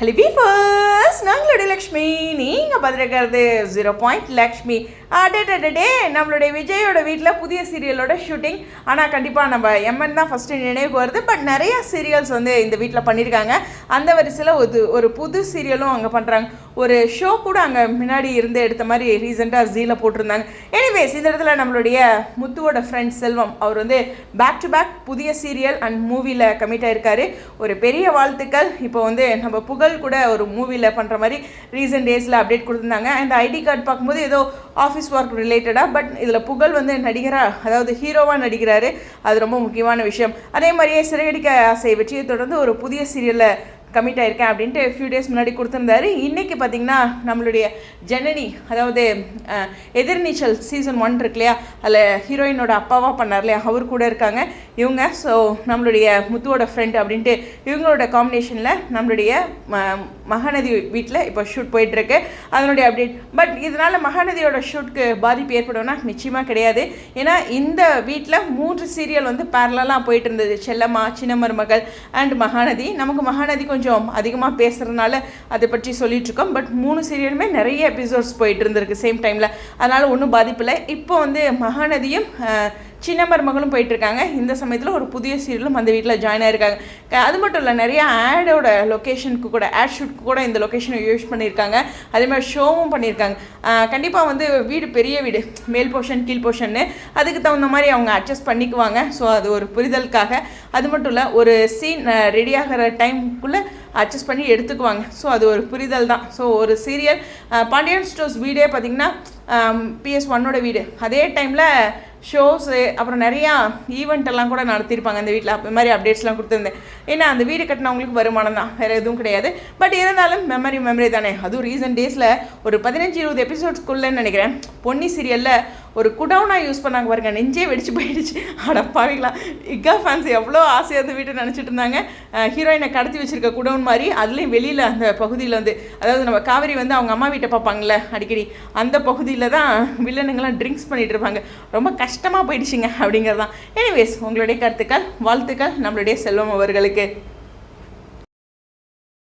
Hello வீஃபர்ஸ் நாங்களுடைய Lakshmi. நீங்கள் பார்த்துருக்கிறது zero point Lakshmi. அடே நம்மளுடைய விஜயோட வீட்டில் புதிய சீரியலோட ஷூட்டிங் ஆனால் கண்டிப்பாக நம்ம எம்என் தான் ஃபஸ்ட்டு நினைவுக்கு வருது. பட் நிறையா சீரியல்ஸ் வந்து இந்த வீட்டில் பண்ணியிருக்காங்க அந்த வரிசையில் ஒரு ஒரு புது சீரியலும் அங்கே பண்ணுறாங்க ஒரு ஷோ கூட அங்கே முன்னாடி இருந்து எடுத்த மாதிரி ரீசெண்டாக ஜீல போட்டிருந்தாங்க. எனிவேஸ் இந்த இடத்துல நம்மளுடைய முத்துவோட ஃப்ரெண்ட் செல்வம் அவர் வந்து பேக் டு பேக் புதிய சீரியல் அண்ட் மூவியில் கமிட் ஆயிருக்காரு. ஒரு பெரிய வாழ்த்துக்கள். இப்போ வந்து நம்ம புகழ் கூட ஒரு மூவியில் பண்ணுற மாதிரி ரீசெண்ட் டேஸில் அப்டேட் கொடுத்துருந்தாங்க. அந்த ஐடி கார்டு பார்க்கும்போது ஏதோ ஆஃபீஸ் ஒர்க் ரிலேட்டடாக பட் இதில் புகழ் வந்து நடிகராக அதாவது ஹீரோவாக நடிக்கிறாரு. அது ரொம்ப முக்கியமான விஷயம். அதே மாதிரியே சிறகடிக்க ஆசை வெற்றியை தொடர்ந்து ஒரு புதிய சீரியலில் கமிட் ஆயிருக்கேன் அப்படின்ட்டு ஃபியூ டேஸ் முன்னாடி கொடுத்துருந்தாரு. இன்றைக்கி பார்த்தீங்கன்னா நம்மளுடைய ஜனனி அதாவது எதிர்நீச்சல் சீசன் ஒன் இருக்கு இல்லையா? அதில் ஹீரோயினோட அப்பாவாக பண்ணார் இல்லையா? அவர் கூட இருக்காங்க. இவங்க ஸோ நம்மளுடைய முத்துவோட ஃப்ரெண்ட் அப்படின்ட்டு இவங்களோட காம்பினேஷனில் நம்மளுடைய ம- மகாநதி வீட்டில் இப்போ ஷூட் போயிட்டுருக்கு. அதனுடைய அப்டேட் பட் இதனால் மகாநதியோட ஷூட்க்கு பாதிப்பு ஏற்படும்னா நிச்சயமாக கிடையாது. ஏன்னா இந்த வீட்டில் மூன்று சீரியல் வந்து பேரலாக போயிட்டு இருந்தது. செல்லம்மா சின்ன மருமகள் அண்ட் மகாநதி. நமக்கு மகாநதி கொஞ்சம் அதிகமாக பேசுகிறதுனால அதை பற்றி சொல்லிகிட்ருக்கோம் இருக்கோம். பட் மூணு சீரியலுமே நிறைய எபிசோட்ஸ் போயிட்டு இருந்திருக்கு சேம் டைமில் அதனால் ஒன்றும் பாதிப்பில்லை இப்போ வந்து மகாநதியும் சின்ன மருமகளும் போயிட்டுருக்காங்க. இந்த சமயத்தில் ஒரு புதிய சீரியலும் அந்த வீட்டில் ஜாயின் ஆயிருக்காங்க. அது மட்டும் இல்லை நிறைய ஆடோட லொக்கேஷனுக்கு கூட ஆட் ஷூட்க்கு கூட இந்த லொக்கேஷனை யூஸ் பண்ணியிருக்காங்க. அதே மாதிரி ஷோவும் பண்ணியிருக்காங்க. கண்டிப்பாக வந்து வீடு பெரிய வீடு மேல் போர்ஷன் கீழ் போர்ஷன்னு அதுக்கு தகுந்த மாதிரி அவங்க அட்ஜஸ்ட் பண்ணிக்குவாங்க. ஸோ அது ஒரு புரிதலுக்காக. அது மட்டும் இல்லை ஒரு சீன் ரெடி ஆகிற டைமுக்குள்ளே அட்ஜஸ்ட் பண்ணி எடுத்துக்குவாங்க. ஸோ அது ஒரு புரிதல் தான். ஸோ ஒரு சீரியல் பாண்டியன் ஸ்டோர்ஸ் வீடே பார்த்திங்கன்னா பிஎஸ் ஒன்னோட வீடு. அதே டைமில் ஷோஸு அப்புறம் நிறையா ஈவெண்ட் எல்லாம் கூட நடத்தியிருப்பாங்க அந்த வீட்டில் அப்போ மாதிரி அப்டேட்ஸ்லாம் கொடுத்துருந்தேன். ஏன்னா அந்த வீடு கட்டினவங்களுக்கு வருமானம் தான். வேறு எதுவும் கிடையாது. பட் இருந்தாலும் மெமரி மெமரி தானே. அதுவும் ரீசன்ட் டேஸில் ஒரு பதினஞ்சு இருபது எபிசோட்ஸ்குள்ளேன்னு நினைக்கிறேன். பொன்னி சீரியலில் ஒரு குடவுனாக யூஸ் பண்ணாங்க பாருங்க நெஞ்சே வெடிச்சு போயிடுச்சு. அடப்பாவிங்களா இக்கா ஃபேன்ஸ் எவ்வளோ ஆசையாக அந்த வீட்டை நினச்சிட்டு இருந்தாங்க. ஹீரோயினை கடத்தி வச்சிருக்க குடவுன் மாதிரி அதுலேயும் வெளியில் அந்த பகுதியில் வந்து அதாவது நம்ம காவேரி வந்து அவங்க அம்மா வீட்டை பார்ப்பாங்களே அடிக்கடி. அந்த பகுதியில் தான் வில்லனுங்கெல்லாம் ட்ரிங்க்ஸ் பண்ணிட்டு இருப்பாங்க. ரொம்ப கஷ்டமாக போயிடுச்சுங்க அப்படிங்கிறது தான் எனிவேஸ் உங்களுடைய கருத்துக்கள் வாழ்த்துக்கள் நம்மளுடைய செல்வம் அவர்களுக்கு.